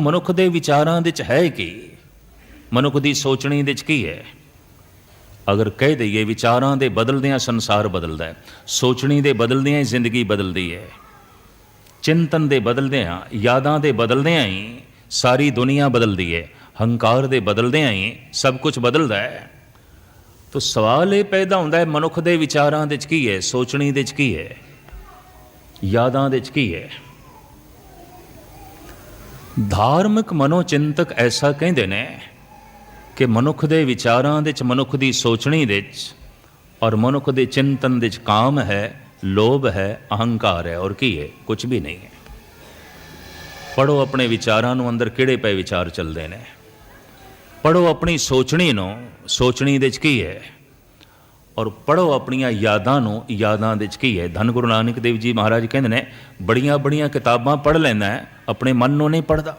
ਮਨੁੱਖ ਦੇ ਵਿਚਾਰਾਂ ਵਿੱਚ ਹੈ ਕੀ? ਮਨੁੱਖ ਦੀ ਸੋਚਣੀ ਦੇ ਚ ਕੀ ਹੈ? ਅਗਰ ਕਹਿ ਦਈਏ ਵਿਚਾਰਾਂ ਦੇ ਬਦਲਦਿਆਂ ਸੰਸਾਰ ਬਦਲਦਾ ਹੈ, ਸੋਚਣੀ ਦੇ ਬਦਲਦਿਆਂ ਹੀ ਜ਼ਿੰਦਗੀ ਬਦਲਦੀ ਹੈ। ਚਿੰਤਨ ਦੇ ਬਦਲਦਿਆਂ, ਯਾਦਾਂ ਦੇ ਬਦਲਦਿਆਂ ਹੀ ਸਾਰੀ ਦੁਨੀਆ ਬਦਲਦੀ ਹੈ, ਹੰਕਾਰ ਦੇ ਬਦਲਦਿਆਂ ਹੀ ਸਭ ਕੁਝ ਬਦਲਦਾ ਹੈ। ਤੋ ਸਵਾਲ ਇਹ ਪੈਦਾ ਹੁੰਦਾ ਹੈ, ਮਨੁੱਖ ਦੇ ਵਿਚਾਰਾਂ ਦੇ ਚ ਕੀ ਹੈ, ਸੋਚਣੀ ਦੇ ਵਿੱਚ ਕੀ ਹੈ, ਯਾਦਾਂ ਦੇ ਵਿੱਚ ਕੀ ਹੈ? ਧਾਰਮਿਕ ਮਨੋਚਿੰਤਕ ਐਸਾ ਕਹਿੰਦੇ ਨੇ ਕਿ ਮਨੁੱਖ ਦੇ ਵਿਚਾਰਾਂ ਦੇ ਚ ਮਨੁੱਖ ਦੀ ਸੋਚਣੀ ਦੇ ਚ ਔਰ ਮਨੁੱਖ ਦੇ ਚਿੰਤਨ ਦੇ ਚ ਕਾਮ ਹੈ ਲੋਭ ਹੈ ਅਹੰਕਾਰ ਹੈ ਔਰ ਕੀ ਹੈ? ਕੁਝ ਵੀ ਨਹੀਂ ਹੈ। ਪੜੋ ਆਪਣੇ ਵਿਚਾਰਾਂ ਨੂੰ ਅੰਦਰ ਕਿਹੜੇ ਪਏ ਵਿਚਾਰ ਚੱਲਦੇ ਨੇ? ਪੜੋ ਆਪਣੀ ਸੋਚਣੀ ਨੂੰ ਸੋਚਣੀ ਦੇ ਚ ਕੀ ਹੈ? ਔਰ ਪੜੋ ਆਪਣੀਆਂ ਯਾਦਾਂ ਨੂੰ ਯਾਦਾਂ ਦੇ ਵਿੱਚ ਕੀ ਹੈ? ਧੰਨ ਗੁਰੂ ਨਾਨਕ ਦੇਵ ਜੀ ਮਹਾਰਾਜ ਕਹਿੰਦੇ ਨੇ ਬੜੀਆਂ ਬੜੀਆਂ ਕਿਤਾਬਾਂ ਪੜ੍ਹ ਲੈਂਦਾ ਹੈ, ਆਪਣੇ ਮਨ ਨੂੰ ਨਹੀਂ ਪੜਦਾ